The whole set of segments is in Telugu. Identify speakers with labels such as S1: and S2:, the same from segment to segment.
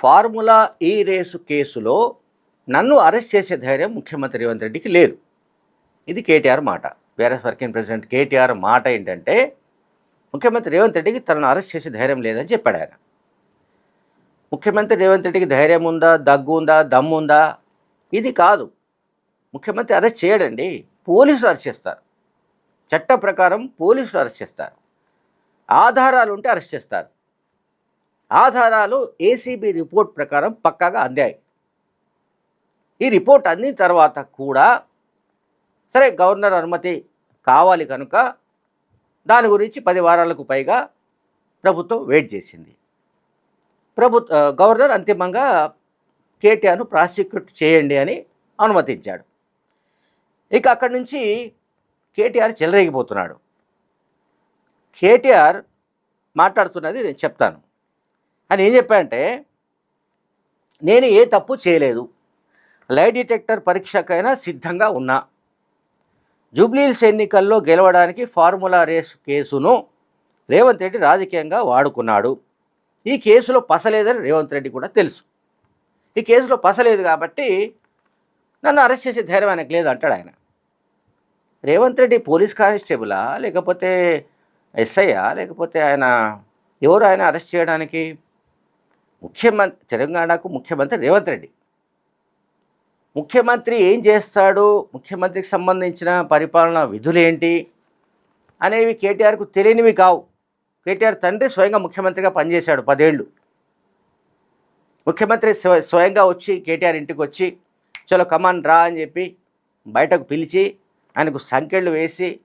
S1: ఫార్ములా ఈ రేసు కేసులో నన్ను అరెస్ట్ చేసే ధైర్యం ముఖ్యమంత్రి రేవంత్ రెడ్డికి లేదు. ఇది కేటీఆర్ మాట. బీఆర్ఎస్ వర్కింగ్ ప్రెసిడెంట్ కేటీఆర్ మాట ఏంటంటే ముఖ్యమంత్రి రేవంత్ రెడ్డికి తనను అరెస్ట్ చేసే ధైర్యం లేదని చెప్పాడు ఆయన. ముఖ్యమంత్రి రేవంత్ రెడ్డికి ధైర్యం ఉందా దగ్గు ఉందా దమ్ము ఉందా? ఇది కాదు. ముఖ్యమంత్రి అరెస్ట్ చేయడండి పోలీసులు అరెస్ట్ చేస్తారు. చట్ట ప్రకారం పోలీసులు అరెస్ట్ చేస్తారు. ఆధారాలు ఉంటే అరెస్ట్ చేస్తారు. ఆధారాలు ఏసీబీ రిపోర్ట్ ప్రకారం పక్కాగా అందాయి. ఈ రిపోర్ట్ అందిన తర్వాత కూడా సరే గవర్నర్ అనుమతి కావాలి కనుక దాని గురించి పది వారాలకు పైగా ప్రభుత్వం వెయిట్ చేసింది. ప్రభుత్వ గవర్నర్ అంతిమంగా కేటీఆర్ను ప్రాసిక్యూట్ చేయండి అని అనుమతించాడు. ఇక అక్కడి నుంచి కేటీఆర్ చెలరేగిపోతున్నాడు. కేటీఆర్ మాట్లాడుతున్నది నేను చెప్తాను. అని ఏం చెప్పాడంటే నేను ఏ తప్పు చేయలేదు. లై డిటెక్టర్ పరీక్షకైనా సిద్ధంగా ఉన్నా. జూబ్లీహిల్స్ ఎన్నికల్లో గెలవడానికి ఫార్ములా రేస్ కేసును రేవంత్ రెడ్డి రాజకీయంగా వాడుకున్నాడు. ఈ కేసులో పసలేదని రేవంత్ రెడ్డి కూడా తెలుసు. ఈ కేసులో పసలేదు కాబట్టి నన్ను అరెస్ట్ చేసే ధైర్యం ఆయనకు లేదు అంటాడు ఆయన. రేవంత్ రెడ్డి పోలీస్ కానిస్టేబులా? లేకపోతే ఎస్ఐయా? లేకపోతే ఆయన ఎవరు ఆయన అరెస్ట్ చేయడానికి? ముఖ్యమంత్రి తెలంగాణకు ముఖ్యమంత్రి రేవంత్ రెడ్డి. ముఖ్యమంత్రి ఏం చేస్తాడు? ముఖ్యమంత్రికి సంబంధించిన పరిపాలన విధులేంటి? అనేవి కేటీఆర్కు తెలియనివి కావు. కేటీఆర్ తండ్రి స్వయంగా ముఖ్యమంత్రిగా పనిచేశాడు పదేళ్ళు ముఖ్యమంత్రి స్వ- స్వయంగా వచ్చి కేటీఆర్ ఇంటికి వచ్చి చలో కమాన్ రా అని చెప్పి బయటకు పిలిచి ఆయనకు సంకెళ్ళు వేసి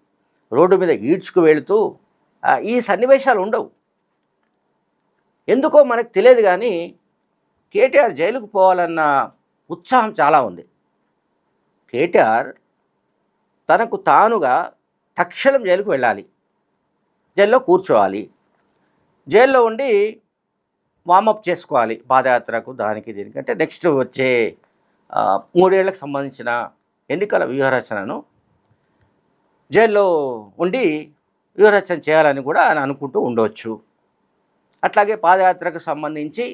S1: రోడ్డు మీద ఈడ్చుకు వెళుతూ ఈ సన్నివేశాలు ఉండవు. ఎందుకో మనకు తెలియదు కానీ కేటీఆర్ జైలుకు పోవాలన్న ఉత్సాహం చాలా ఉంది. కేటీఆర్ తనకు తానుగా తక్షణం జైలుకు వెళ్ళాలి. జైల్లో కూర్చోవాలి. జైల్లో ఉండి వామప్ చేసుకోవాలి పాదయాత్రకు దానికి దీనికి. అంటే నెక్స్ట్ వచ్చే మూడేళ్ళకు సంబంధించిన ఎన్నికల వ్యూహరచనను జైల్లో ఉండి వ్యూహరచన చేయాలని కూడా ఆయన అనుకుంటూ ఉండవచ్చు అట్లాగే పాదయాత్రకు సంబంధించి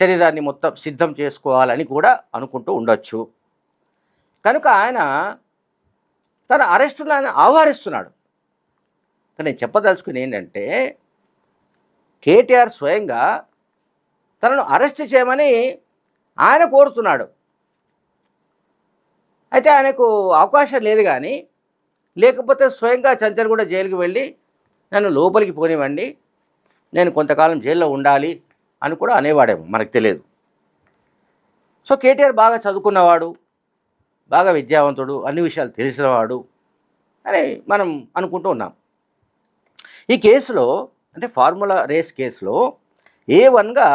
S1: శరీరాన్ని మొత్తం సిద్ధం చేసుకోవాలని కూడా అనుకుంటూ ఉండొచ్చు. కనుక ఆయన తన అరెస్టును ఆయన ఆహ్వానిస్తున్నాడు. కానీ నేను చెప్పదలుచుకుని ఏంటంటే కేటీఆర్ స్వయంగా తనను అరెస్ట్ చేయమని ఆయన కోరుతున్నాడు. అయితే ఆయనకు అవకాశం లేదు కానీ లేకపోతే స్వయంగా చంచల్గూడ జైలుకి వెళ్ళి నన్ను లోపలికి పోనివ్వండి నేను కొంతకాలం జైల్లో ఉండాలి అని కూడా అనేవాడేమో మనకు తెలియదు. సో కేటీఆర్ బాగా చదువుకున్నవాడు బాగా విద్యావంతుడు అన్ని విషయాలు తెలిసినవాడు అని మనం అనుకుంటూ ఉన్నాం. ఈ కేసులో అంటే ఫార్ములా రేస్ కేసులో ఏ వన్గా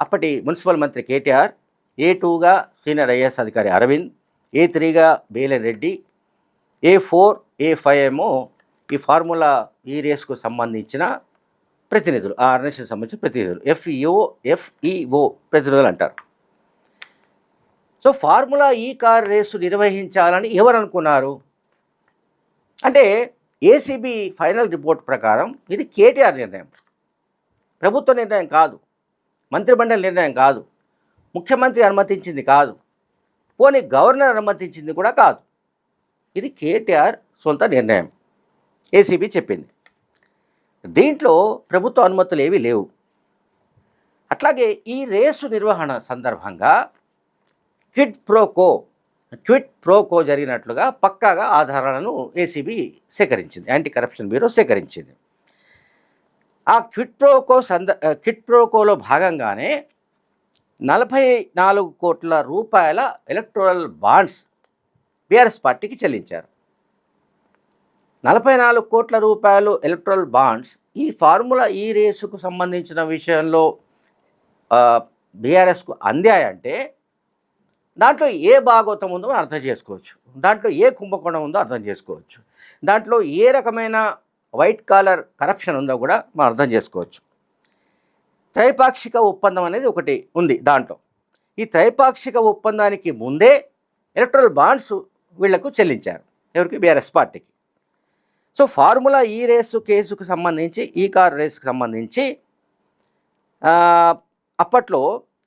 S1: అప్పటి మున్సిపల్ మంత్రి కేటీఆర్ ఏ టూగా సీనియర్ ఐఏఎస్ అధికారి అరవింద్ ఏ త్రీగా Belan Reddy A four A five ఏమో ఈ ఫార్ములా ఈ రేస్కు సంబంధించిన ప్రతినిధులు ఆ ఆర్గనైజేషన్ సంబంధించిన ప్రతినిధులు F E O F E O ప్రతినిధులు అంటారు. So formula E car race నిర్వహించాలని ఎవరు అనుకున్నారు? అంటే ఏసీబీ ఫైనల్ రిపోర్ట్ ప్రకారం ఇది కేటీఆర్ నిర్ణయం. ప్రభుత్వ నిర్ణయం కాదు. మంత్రిమండలి నిర్ణయం కాదు. ముఖ్యమంత్రి అనుమతించింది కాదు. పోనీ గవర్నర్ అనుమతించింది కూడా కాదు. ఇది కేటీఆర్ సొంత నిర్ణయం. ఏసీబీ చెప్పింది. దీంట్లో ప్రభుత్వ అనుమతులు ఏవి లేవు. అట్లాగే ఈ రేసు నిర్వహణ సందర్భంగా క్విట్ ప్రోకో క్విట్ ప్రోకో జరిగినట్లుగా పక్కాగా ఆధారాలను ఏసీబీ సేకరించింది యాంటీ కరప్షన్ బ్యూరో సేకరించింది. ఆ క్విట్ ప్రోకో సంద క్విట్ ప్రోకోలో భాగంగానే నలభై నాలుగు కోట్ల రూపాయల ఎలక్ట్రల్ బాండ్స్ బీఆర్ఎస్ పార్టీకి చెల్లించారు. నలభై నాలుగు కోట్ల రూపాయలు ఎలక్ట్రల్ బాండ్స్ ఈ ఫార్ములా ఈ రేసుకు సంబంధించిన విషయంలో బీఆర్ఎస్కు అందాయంటే దాంట్లో ఏ భాగవతం ఉందో మనం అర్థం చేసుకోవచ్చు. దాంట్లో ఏ కుంభకోణం ఉందో అర్థం చేసుకోవచ్చు. దాంట్లో ఏ రకమైన వైట్ కాలర్ కరప్షన్ ఉందో కూడా మనం అర్థం చేసుకోవచ్చు. త్రైపాక్షిక ఒప్పందం అనేది ఒకటి ఉంది దాంట్లో. ఈ త్రైపాక్షిక ఒప్పందానికి ముందే ఎలక్ట్రల్ బాండ్స్ వీళ్ళకు చెల్లించారు. ఎవరికి? బీఆర్ఎస్ పార్టీకి. సో ఫార్ములా ఈ రేసు కేసుకు సంబంధించి ఈ కార్ రేసుకు సంబంధించి అప్పట్లో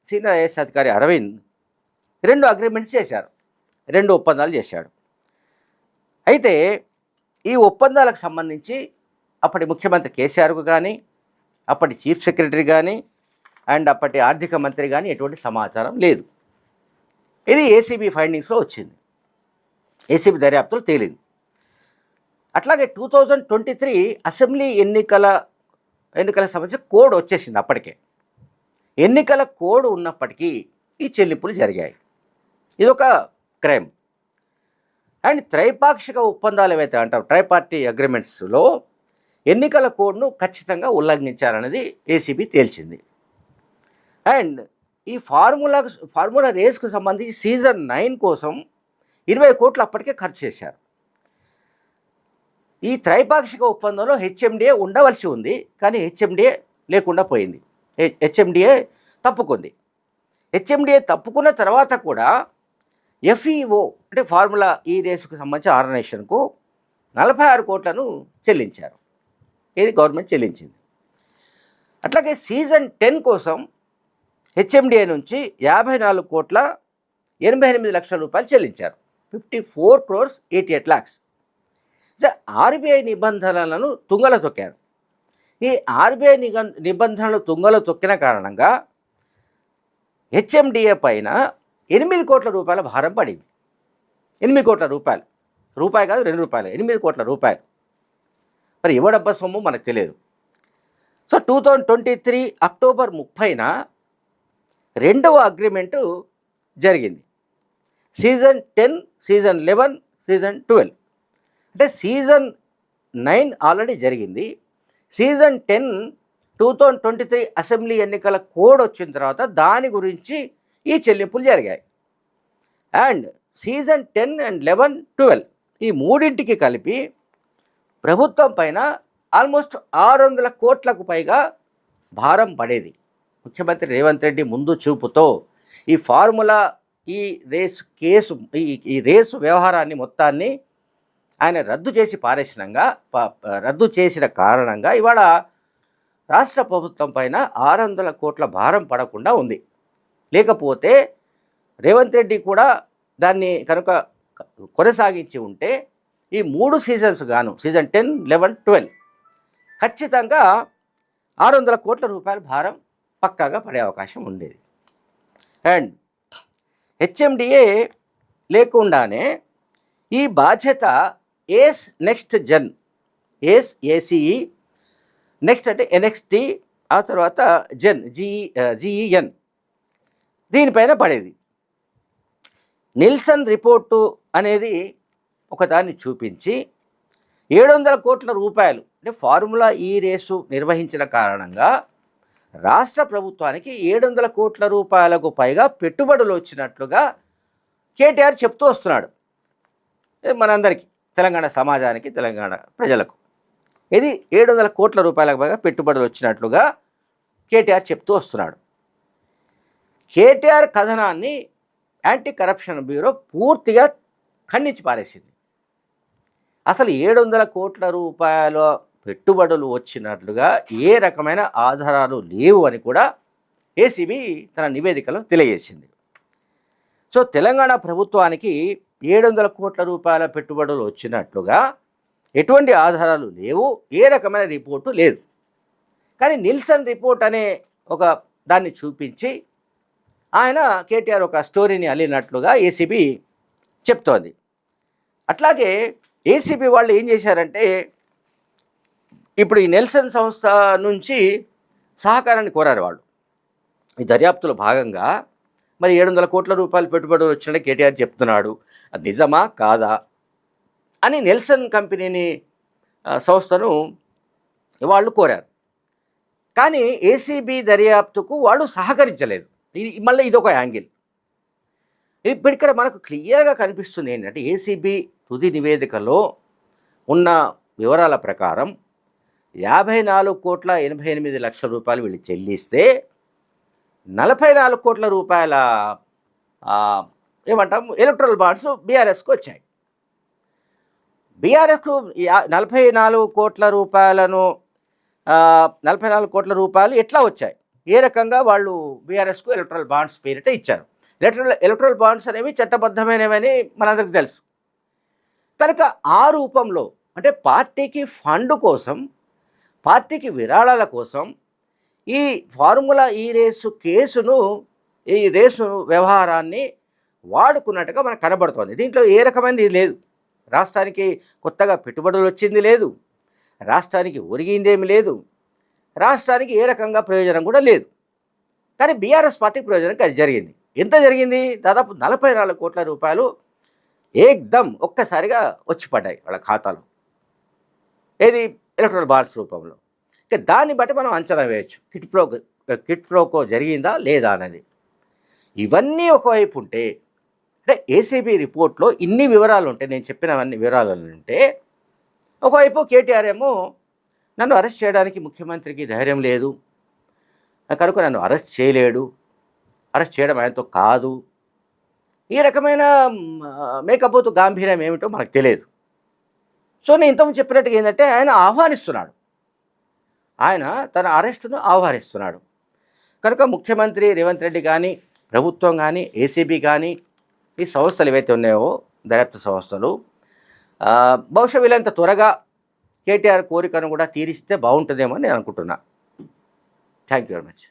S1: సీనియర్ ఐఏఎస్ అధికారి అరవింద్ రెండు అగ్రిమెంట్స్ చేశారు. రెండు ఒప్పందాలు చేశాడు. అయితే ఈ ఒప్పందాలకు సంబంధించి అప్పటి ముఖ్యమంత్రి కేసీఆర్కు కానీ అప్పటి చీఫ్ సెక్రటరీ కానీ అండ్ అప్పటి ఆర్థిక మంత్రి కానీ ఎటువంటి సమాచారం లేదు. ఇది ఏసీబీ ఫైండింగ్స్లో వచ్చింది. ఏసీబీ దర్యాప్తులు తేలింది. అట్లాగే two thousand twenty three assembly ఎన్నికల ఎన్నికల సంబంధించి కోడ్ వచ్చేసింది అప్పటికే. ఎన్నికల కోడ్ ఉన్నప్పటికీ ఈ చెల్లింపులు జరిగాయి. ఇదొక క్రైమ్. అండ్ త్రైపాక్షిక ఒప్పందాలు ఏవైతే అంటారు ట్రైపార్టీ అగ్రిమెంట్స్లో ఎన్నికల కోడ్ను ఖచ్చితంగా ఉల్లంఘించారనేది ఏసీబీ తేల్చింది. అండ్ ఈ ఫార్ములా ఫార్ములా రేస్కు సంబంధించి సీజన్ నైన్ కోసం ఇరవై కోట్లు అప్పటికే ఖర్చు చేశారు. ఈ త్రైపాక్షిక ఒప్పందంలో హెచ్ఎండిఏ ఉండవలసి ఉంది కానీ హెచ్ఎండిఏ లేకుండా పోయింది. హెచ్ఎండిఏ తప్పుకుంది. హెచ్ఎండిఏ తప్పుకున్న తర్వాత కూడా ఎఫ్ఈఓ అంటే ఫార్ములా ఈ రేసుకు సంబంధించి ఆర్గనైజేషన్కు నలభై ఆరు కోట్లను చెల్లించారు. ఇది గవర్నమెంట్ చెల్లించింది. అట్లాగే సీజన్ టెన్ కోసం హెచ్ఎండిఏ నుంచి యాభై నాలుగు కోట్ల ఎనభై ఎనిమిది లక్షల రూపాయలు చెల్లించారు. Fifty four crores eighty eight lakhs RBI నిబంధనలను తుంగల తొక్కారు. ఈ ఆర్బీఐ నిబంధనలు తుంగలో తొక్కిన కారణంగా హెచ్ఎండిఏ పైన ఎనిమిది కోట్ల రూపాయల భారం పడింది. ఎనిమిది కోట్ల రూపాయలు. రూపాయి కాదు రెండు రూపాయలు. ఎనిమిది కోట్ల రూపాయలు. మరి ఎవడబ్బా సొమ్ము? మనకు తెలియదు. So two thousand twenty three October ముప్పైన రెండవ అగ్రిమెంటు జరిగింది. Season ten season eleven season twelve. అంటే సీజన్ నైన్ ఆల్రెడీ జరిగింది. Season ten two thousand twenty three assembly ఎన్నికల కోడ్ వచ్చిన తర్వాత దాని గురించి ఈ చెల్లింపులు జరిగాయి. And season ten and eleven twelve ఈ మూడింటికి కలిపి ప్రభుత్వం పైన ఆల్మోస్ట్ ఆరు వందల కోట్లకు పైగా భారం పడేది. ముఖ్యమంత్రి రేవంత్ రెడ్డి ముందు చూపుతో ఈ ఫార్ములా ఈ రేసు కేసు ఈ ఈ రేసు వ్యవహారాన్ని మొత్తాన్ని ఆయన రద్దు చేసి పారేసినంగా రద్దు చేసిన కారణంగా ఇవాళ రాష్ట్ర ప్రభుత్వం పైన ఆరు వందల కోట్ల భారం పడకుండా ఉంది. లేకపోతే రేవంత్ రెడ్డి కూడా దాన్ని కనుక కొనసాగించి ఉంటే ఈ మూడు సీజన్స్ గాను సీజన్ టెన్ లెవెన్ ట్వెల్వ్ ఖచ్చితంగా ఆరు వందల కోట్ల రూపాయల భారం పక్కాగా పడే అవకాశం ఉండేది. అండ్ హెచ్ఎండిఏ లేకుండానే ఈ బాధ్యత ace next gen. Ace ACE next అంటే ఎన్ఎక్స్టి ఆ తర్వాత జెన్ జిఈ జిఈఎన్ దీనిపైన పడేది. నిల్సన్ రిపోర్టు అనేది ఒకదాన్ని చూపించి ఏడు వందల కోట్ల రూపాయలు అంటే ఫార్ములా ఈ రేసు నిర్వహించిన కారణంగా రాష్ట్ర ప్రభుత్వానికి ఏడు వందల కోట్ల రూపాయలకు పైగా పెట్టుబడులు వచ్చినట్లుగా కేటీఆర్ చెప్తూ వస్తున్నాడు. ఇది మనందరికీ. తెలంగాణ సమాజానికి తెలంగాణ ప్రజలకు. ఇది ఏడు వందల కోట్ల రూపాయలకు పైగా పెట్టుబడులు వచ్చినట్లుగా కేటీఆర్ చెప్తూ వస్తున్నాడు. కేటీఆర్ కథనాన్ని యాంటీ కరప్షన్ బ్యూరో పూర్తిగా ఖండించి పారేసింది. అసలు ఏడు వందల కోట్ల రూపాయల పెట్టుబడులు వచ్చినట్లుగా ఏ రకమైన ఆధారాలు లేవు అని కూడా ఏసీబీ తన నివేదికలో తెలియజేసింది. సో తెలంగాణ ప్రభుత్వానికి ఏడు వందల కోట్ల రూపాయల పెట్టుబడులు వచ్చినట్లుగా ఎటువంటి ఆధారాలు లేవు ఏ రకమైన రిపోర్టు లేదు. కానీ నిల్సన్ రిపోర్ట్ అనే ఒక దాన్ని చూపించి ఆయన కేటీఆర్ ఒక స్టోరీని అల్లినట్లుగా ఏసీబీ చెప్తోంది. అట్లాగే ఏసీబీ వాళ్ళు ఏం చేశారంటే ఇప్పుడు ఈ నెల్సన్ సంస్థ నుంచి సహకారాన్ని కోరారు వాళ్ళు. ఈ దర్యాప్తులో భాగంగా మరి ఏడు వందల కోట్ల రూపాయలు పెట్టుబడులు వచ్చినట్టు కేటీఆర్ చెప్తున్నాడు. అది నిజమా? కాదా? అని నెల్సన్ కంపెనీని సంస్థను వాళ్ళు కోరారు. కానీ ఏసీబీ దర్యాప్తుకు వాళ్ళు సహకరించలేదు. ఇది మళ్ళీ ఇదొక యాంగిల్. ఇప్పుడు ఇక్కడ మనకు క్లియర్గా కనిపిస్తుంది ఏంటంటే ఏసీబీ తుది నివేదికలో ఉన్న వివరాల ప్రకారం యాభై నాలుగు కోట్ల ఎనభై ఎనిమిది లక్షల రూపాయలు వీళ్ళు చెల్లిస్తే నలభై నాలుగు కోట్ల రూపాయల ఏమంటాం ఎలక్ట్రల్ బాండ్స్ బీఆర్ఎస్కు వచ్చాయి. బీఆర్ఎస్కు నలభై నాలుగు కోట్ల రూపాయలను నలభై నాలుగు కోట్ల రూపాయలు ఎట్లా వచ్చాయి? ఏ రకంగా వాళ్ళు బీఆర్ఎస్కు ఎలక్ట్రల్ బాండ్స్ పేరిట ఇచ్చారు. ఎలక్ట్రల్ ఎలక్ట్రల్ బాండ్స్ అనేవి చట్టబద్ధమైనవని మనందరికీ తెలుసు. కనుక ఆ రూపంలో అంటే పార్టీకి ఫండ్ కోసం పార్టీకి విరాళాల కోసం ఈ ఫార్ములా ఈ రేసు కేసును ఈ రేసు వ్యవహారాన్ని వాడుకున్నట్టుగా మనకు కనబడుతోంది. దీంట్లో ఏ రకమైనది లేదు. రాష్ట్రానికి కొత్తగా పెట్టుబడులు వచ్చింది లేదు. రాష్ట్రానికి ఒరిగిందేమి లేదు. రాష్ట్రానికి ఏ రకంగా ప్రయోజనం కూడా లేదు. కానీ బీఆర్ఎస్ పార్టీకి ప్రయోజనం అది జరిగింది. ఎంత జరిగింది? దాదాపు నలభై నాలుగు కోట్ల రూపాయలు ఏకదమ్ ఒక్కసారిగా వచ్చి పడ్డాయి వాళ్ళ ఖాతాలో. ఏది? ఎలక్ట్రల్ బాండ్స్ రూపంలో. ఇక దాన్ని బట్టి మనం అంచనా వేయచ్చు. కిట్ ప్రో కిట్ ప్రోకో జరిగిందా లేదా అనేది. ఇవన్నీ ఒకవైపు ఉంటే అంటే ఏసీబీ రిపోర్ట్లో ఇన్ని వివరాలు ఉంటాయి నేను చెప్పినవన్నీ వివరాలు ఉంటే ఒకవైపు కేటీఆర్ ఏమో నన్ను అరెస్ట్ చేయడానికి ముఖ్యమంత్రికి ధైర్యం లేదు. కనుక నన్ను అరెస్ట్ చేయలేడు. అరెస్ట్ చేయడం ఆయనతో కాదు. ఈ రకమైన మేకపోతు గాంభీర్యం ఏమిటో మనకు తెలియదు. సో నేను ఇంతకుముందు చెప్పినట్టుగా ఏంటంటే ఆయన ఆహ్వానిస్తున్నాడు. ఆయన తన అరెస్టును ఆహ్వానిస్తున్నాడు. కనుక ముఖ్యమంత్రి రేవంత్ రెడ్డి కానీ ప్రభుత్వం కానీ ఏసీబీ కానీ ఈ సంస్థలు ఏవైతే ఉన్నాయో దర్యాప్తు సంస్థలు బహుశా వీళ్ళంత త్వరగా కేటీఆర్ కోరికను కూడా తీరిస్తే బాగుంటుందేమో అని నేను అనుకుంటున్నా. Thank you very much